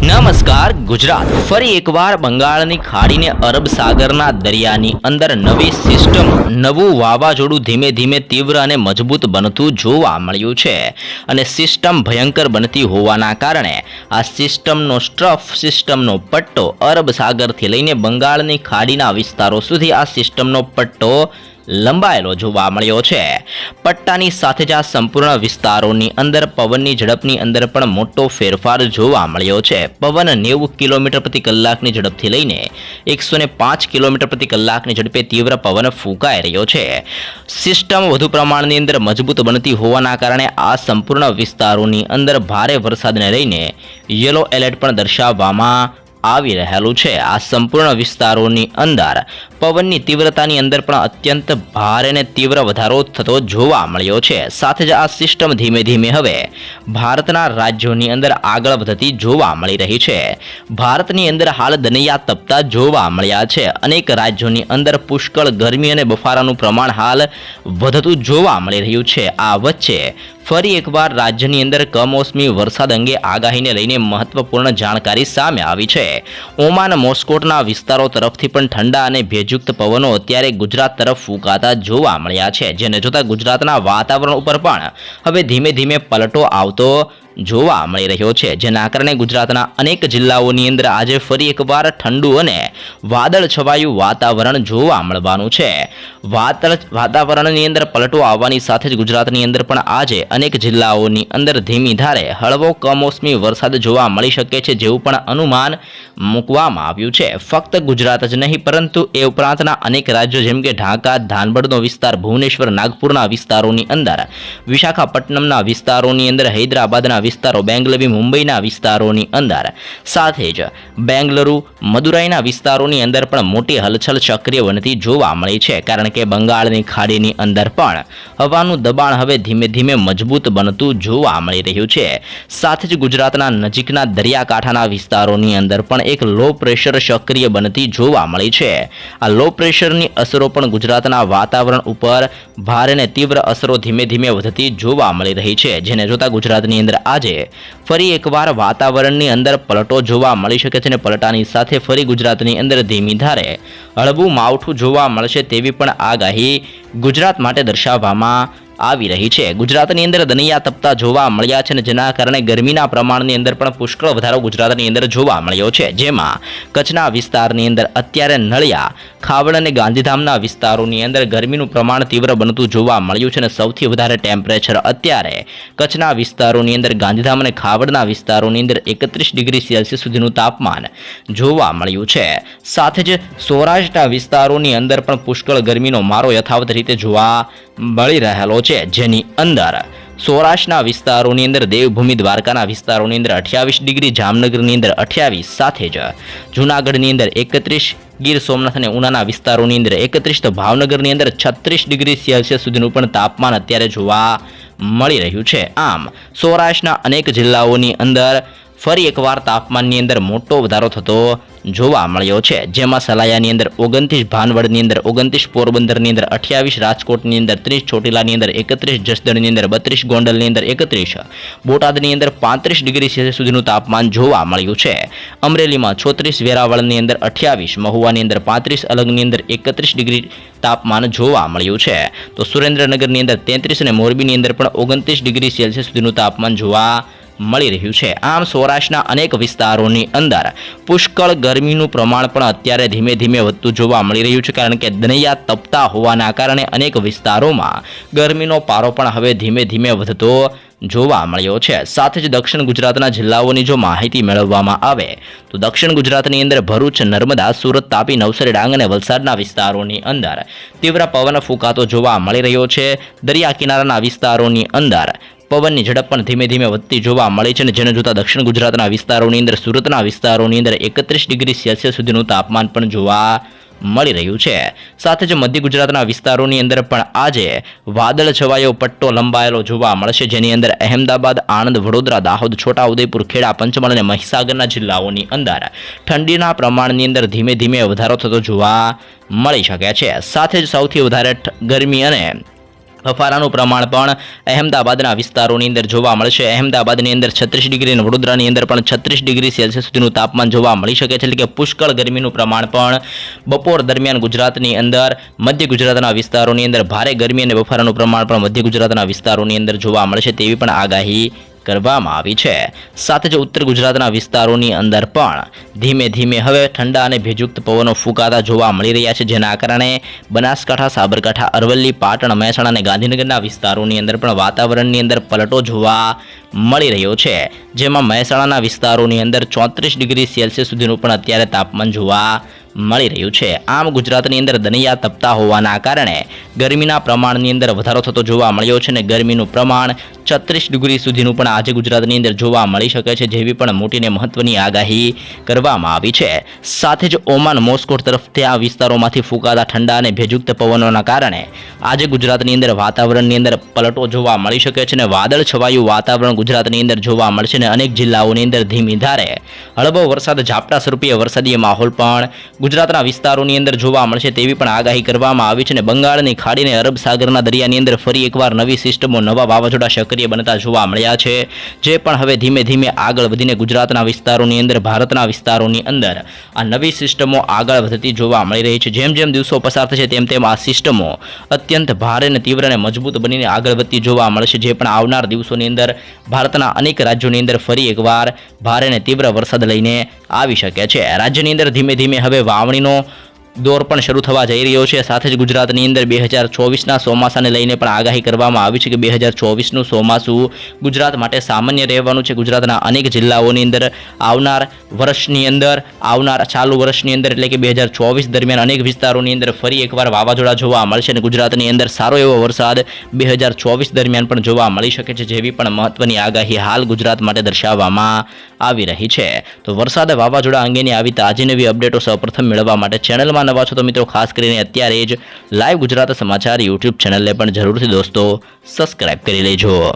નમસ્કાર, ગુજરાત. ફરી એકવાર બંગાળની ખાડીને અરબ સાગરના દરિયાની અંદર નવી સિસ્ટમ, નવું વાવાઝોડું ધીમે ધીમે તીવ્ર અને મજબૂત બનતું જોવા મળ્યું છે અને સિસ્ટમ ભયંકર બનતી હોવાના કારણે આ સિસ્ટમનો સ્ટ્રફ, સિસ્ટમનો પટ્ટો અરબ સાગરથી લઈને બંગાળની ખાડીના વિસ્તારો સુધી આ સિસ્ટમનો પટ્ટો લંબાયેલો જોવા મળ્યો છે. પટ્ટાની સાથે જ આ સંપૂર્ણ વિસ્તારોની અંદર પવનની ઝડપની અંદર પણ મોટો ફેરફાર જોવા મળ્યો છે. પવન નેવું કિલોમીટર પ્રતિ કલાકની ઝડપથી લઈને એકસો પાંચ કિલોમીટર પ્રતિ કલાકની ઝડપે તીવ્ર પવન ફૂંકાઈ રહ્યો છે. સિસ્ટમ વધુ પ્રમાણની અંદર મજબૂત બનતી હોવાના કારણે આ સંપૂર્ણ વિસ્તારોની અંદર ભારે વરસાદને લઈને યલો એલર્ટ પણ દર્શાવવામાં આવી રહેલું છે. આ સંપૂર્ણ વિસ્તારોની અંદર પવનની તીવ્રતાની અંદર પણ અત્યંત ભારે અને તીવ્ર વધારો થતો જોવા મળ્યો છે. સાથે જ આ સિસ્ટમ ધીમે ધીમે હવે ભારતના રાજ્યોની અંદર આગળ વધતી જોવા મળી રહી છે. ભારતની અંદર હાલ દનૈયા તપતા જોવા મળ્યા છે. અનેક રાજ્યોની અંદર પુષ્કળ ગરમી અને બફારાનું પ્રમાણ હાલ વધતું જોવા મળી રહ્યું છે. આ વચ્ચે ફરી એકવાર રાજ્યની અંદર કમોસમી વરસાદ અંગે આગાહીને લઈને મહત્વપૂર્ણ જાણકારી સામે આવી છે. ઓમાન, મોસ્કોટના વિસ્તારો તરફથી પણ ઠંડા અને ભેજયુક્ત પવનો અત્યારે ગુજરાત તરફ ફૂંકાતા જોવા મળ્યા છે. જેને જોતા ગુજરાતના વાતાવરણ ઉપર પણ હવે ધીમે ધીમે પલટો આવતો જોવા મળી રહ્યો છે. જેના કારણે ગુજરાતના અનેક જિલ્લાઓની અંદર આજે ફરી એકવાર ઠંડુ અને વાદળ છવાયું વાતાવરણ જોવા મળવાનું છે. વાતાવરણની અંદર પલટો આવવાની સાથે જ ગુજરાતની અંદર પણ આજે અનેક જિલ્લાઓની અંદર ધીમી ધારે હળવો કમોસમી વરસાદ જોવા મળી શકે છે જેવું પણ અનુમાન મૂકવામાં આવ્યું છે. ફક્ત ગુજરાત જ નહીં, પરંતુ એ ઉપરાંતના અનેક રાજ્યો જેમ કે ઢાકા ધાનબડનો વિસ્તાર, ભુવનેશ્વર, નાગપુરના વિસ્તારોની અંદર, વિશાખાપટ્ટનમના વિસ્તારોની અંદર, હૈદરાબાદના વિસ્તારો બેંગલવી, મુંબઈના વિસ્તારોની અંદર. સાથે જ બેંગલુરુ, મદુરાઈના વિસ્તારોની અંદર પણ મોટી હલચલ સક્રિય બનતી જોવા મળી છે, કારણ કે બંગાળની ખાડીની અંદર પણ હવાનું દબાણ હવે ધીમે ધીમે મજબૂત બનતું જોવા મળી રહ્યું છે. સાથે જ ગુજરાતના નજીકના દરિયાકાંઠાના વિસ્તારોની અંદર પણ એક લો પ્રેશર સક્રિય બનતી જોવા મળી છે. આ લો પ્રેશરની અસરો પણ ગુજરાતના વાતાવરણ ઉપર ભારે અને તીવ્ર અસરો ધીમે ધીમે વધતી જોવા મળી રહી છે, જેને જોતા ગુજરાતની અંદર આજે ફરી એકવાર વાતાવરણની અંદર પલટો જોવા મળી શકે છે અને પલટાની સાથે ફરી ગુજરાતની અંદર ધીમી ધારે હળવું માવઠું જોવા મળશે તેવી પણ આગાહી ગુજરાત માટે દર્શાવવામાં આવી રહી છે. ગુજરાતની અંદર દનિયા તપતા જોવા મળ્યા છે અને જેના કારણે ગરમીના પ્રમાણની અંદર પણ પુષ્કળ વધારો ગુજરાતની અંદર જોવા મળ્યો છે. જેમાં કચ્છના વિસ્તારની અંદર અત્યારે નળિયા, ખાવડ અને ગાંધીધામના વિસ્તારોની અંદર ગરમીનું પ્રમાણ તીવ્ર બનતું જોવા મળ્યું છે અને સૌથી વધારે ટેમ્પરેચર અત્યારે કચ્છના વિસ્તારોની અંદર, ગાંધીધામ અને ખાવડના વિસ્તારોની અંદર એકત્રીસ ડિગ્રી સેલ્સિયસ સુધીનું તાપમાન જોવા મળ્યું છે. સાથે જ સૌરાષ્ટ્રના વિસ્તારોની અંદર પણ પુષ્કળ ગરમીનો મારો યથાવત રીતે જોવા મળી રહેલો છે. જેની અંદર સૌરાષ્ટ્રના વિસ્તારોની અંદર, દેવભૂમિ દ્વારકાના વિસ્તારોની અંદર અઠ્યાવીસ ડિગ્રી, જામનગરની અંદર અઠ્યાવીસ, સાથે જ જૂનાગઢની અંદર એકત્રીસ, ગીર સોમનાથ અને ઉનાના વિસ્તારોની અંદર એકત્રીસ, તો ભાવનગરની અંદર છત્રીસ ડિગ્રી સેલ્સિયસ સુધીનું પણ તાપમાન અત્યારે જોવા મળી રહ્યું છે. આમ, સૌરાષ્ટ્રના અનેક જિલ્લાઓની અંદર ફરી એકવાર તાપમાનની અંદર મોટો વધારો થતો જોવા મળ્યો છે. જેમાં સલાયાની અંદર ઓગણત્રીસ, ભાનવડની અંદર ઓગણત્રીસ, પોરબંદરની અંદર અઠ્યાવીસ, રાજકોટની અંદર ત્રીસ, ચોટીલાની અંદર એકત્રીસ, જસદણની અંદર બત્રીસ, ગોંડલની અંદર એકત્રીસ, બોટાદની અંદર પાંત્રીસ ડિગ્રી સેલ્સિયસ સુધીનું તાપમાન જોવા મળ્યું છે. અમરેલીમાં છોત્રીસ, વેરાવળની અંદર અઠ્યાવીસ, મહુવાની અંદર પાંત્રીસ, અલગની અંદર એકત્રીસ ડિગ્રી તાપમાન જોવા મળ્યું છે. તો સુરેન્દ્રનગરની અંદર તેત્રીસ અને મોરબીની અંદર પણ ઓગણત્રીસ ડિગ્રી સેલ્સિયસ સુધીનું તાપમાન જોવા મળી રહ્યું છે. આમ સૌરાષ્ટ્રના અનેક વિસ્તારોની અંદર પુષ્કળ ગરમીનું પ્રમાણ પણ અત્યારે ધીમે ધીમે વધતું જોવા મળી રહ્યું છે. કારણ કે દનૈયા તપતા હોવાના કારણે અનેક વિસ્તારોમાં ગરમીનો પારો પણ હવે ધીમે ધીમે વધતો જોવા મળ્યો છે. સાથે જ દક્ષિણ ગુજરાતના જિલ્લાઓની જો માહિતી મેળવવામાં આવે, તો દક્ષિણ ગુજરાતની અંદર ભરૂચ, નર્મદા, સુરત, તાપી, નવસારી, ડાંગ અને વલસાડના વિસ્તારોની અંદર તીવ્ર પવન ફૂંકાતો જોવા મળી રહ્યો છે. દરિયા કિનારાના વિસ્તારોની અંદર પવનની ઝડપ પણ ધીમે ધીમે વધતી જોવા મળી છે અને જેને જોતા દક્ષિણ ગુજરાતના વિસ્તારોની અંદર, સુરતના વિસ્તારોની અંદર એકત્રીસ ડિગ્રી સેલ્સિયસ સુધીનું તાપમાન પણ જોવા મળી રહ્યું છે. સાથે જ મધ્ય ગુજરાતના વિસ્તારોની અંદર પણ આજે વાદળ છવાયો, પટ્ટો લંબાયેલો જોવા મળશે. જેની અંદર અહેમદાબાદ, આણંદ, વડોદરા, દાહોદ, છોટાઉદેપુર, ખેડા, પંચમહાલ અને મહીસાગરના જિલ્લાઓની અંદર ઠંડીના પ્રમાણની અંદર ધીમે ધીમે વધારો થતો જોવા મળી શકે છે. સાથે જ સૌથી વધારે ગરમી અને બફારાનું પ્રમાણ પણ અહેમદાબાદના વિસ્તારોની અંદર જોવા મળશે. અહેમદાબાદની અંદર છત્રીસ ડિગ્રી અને વડોદરાની અંદર પણ છત્રીસ ડિગ્રી સેલ્સિયસ સુધીનું તાપમાન જોવા મળી શકે છે. એટલે કે પુષ્કળ ગરમીનું પ્રમાણ પણ બપોર દરમિયાન ગુજરાતની અંદર, મધ્ય ગુજરાતના વિસ્તારોની અંદર ભારે ગરમી અને બફારાનું પ્રમાણ પણ મધ્ય ગુજરાતના વિસ્તારોની અંદર જોવા મળશે તેવી પણ આગાહી કરવામાં આવી છે. સાથે જ ઉત્તર ગુજરાતના વિસ્તારોની અંદર પણ ધીમે ધીમે હવે ઠંડા અને ભેજયુક્ત પવનો ફૂંકાતા જોવા મળી રહ્યા છે, જેના કારણે બનાસકાંઠા, સાબરકાંઠા, અરવલ્લી, પાટણ, મહેસાણા અને ગાંધીનગરના વિસ્તારોની અંદર પણ વાતાવરણની અંદર પલટો જોવા મળી રહ્યો છે. જેમાં મહેસાણાના વિસ્તારોની અંદર ચોત્રીસ ડિગ્રી સેલ્સિયસ સુધીનું પણ અત્યારે તાપમાન જોવા મળી રહ્યું છે. આમ ગુજરાતની અંદર દનિયા તપતા હોવાના કારણે ગરમીના પ્રમાણની અંદર વધારો થતો જોવા મળ્યો છે અને ગરમીનું પ્રમાણ છત્રીસ ડિગ્રી સુધીનું પણ આજે ગુજરાતની અંદર જોવા મળી શકે છે જેવી પણ મોટીને મહત્વની આગાહી કરવામાં આવી છે. સાથે જ ઓમાન મોસ્કોટ તરફથી આ વિસ્તારોમાંથી ફૂંકાતા ઠંડા અને ભેજુક્ત પવનોના કારણે આજે ગુજરાતની અંદર વાતાવરણની અંદર પલટો જોવા મળી શકે છે અને વાદળ છવાયું વાતાવરણ ગુજરાતની અંદર જોવા મળશે અને અનેક જિલ્લાઓની અંદર ધીમી ધારે હળવો વરસાદ ઝાપટા સ્વરૂપે વરસાદી માહોલ પણ ગુજરાતના વિસ્તારોની અંદર જોવા મળશે તેવી પણ આગાહી કરવામાં આવી છે અને બંગાળની ખાડીને અરબ સાગરના દરિયાની અંદર ફરી એકવાર નવી સિસ્ટમો, નવા વાવાઝોડા સક્રિય બનતા જોવા મળ્યા છે, જે પણ હવે ધીમે ધીમે આગળ વધીને ગુજરાતના વિસ્તારોની અંદર, ભારતના વિસ્તારોની અંદર આ નવી સિસ્ટમો આગળ વધતી જોવા મળી રહી છે. જેમ જેમ દિવસો પસાર થશે તેમ તેમ આ સિસ્ટમો અત્યંત ભારે અને તીવ્ર અને મજબૂત બનીને આગળ વધતી જોવા મળશે, જે પણ આવનાર દિવસોની અંદર ભારતના અનેક રાજ્યોની અંદર ફરી એકવાર ભારે અને તીવ્ર વરસાદ લઈને આવી શકે છે. રાજ્યની અંદર ધીમે ધીમે હવે વાવણીનો દોર પણ શરૂ થવા જઈ રહ્યો છે. સાથે જ ગુજરાતની અંદર બે હજાર ચોવીસના ચોમાસાને લઈને પણ આગાહી કરવામાં આવી છે કે બે હજાર ચોવીસનું ચોમાસું ગુજરાત માટે સામાન્ય રહેવાનું છે. ગુજરાતના અનેક જિલ્લાઓની અંદર આવનાર વર્ષની અંદર, આવનાર ચાલુ વર્ષની અંદર એટલે કે બે હજાર ચોવીસ દરમિયાન અનેક વિસ્તારોની અંદર ફરી એકવાર વાવાઝોડા જોવા મળશે અને ગુજરાતની અંદર સારો એવો વરસાદ બે હજાર ચોવીસ દરમિયાન પણ જોવા મળી શકે છે, જેવી પણ મહત્વની આગાહી હાલ ગુજરાત માટે દર્શાવવામાં આવી રહી છે. તો વરસાદ વાવાઝોડા અંગેની આવી તાજી નવી અપડેટો સૌપ્રથમ મેળવવા માટે ચેનલમાં નવા છો તો મિત્રો, ખાસ કરીને અત્યારે જ લાઈવ ગુજરાત સમાચાર યુટ્યુબ ચેનલને પણ જરૂરથી દોસ્તો, સબસ્ક્રાઇબ કરી લેજો.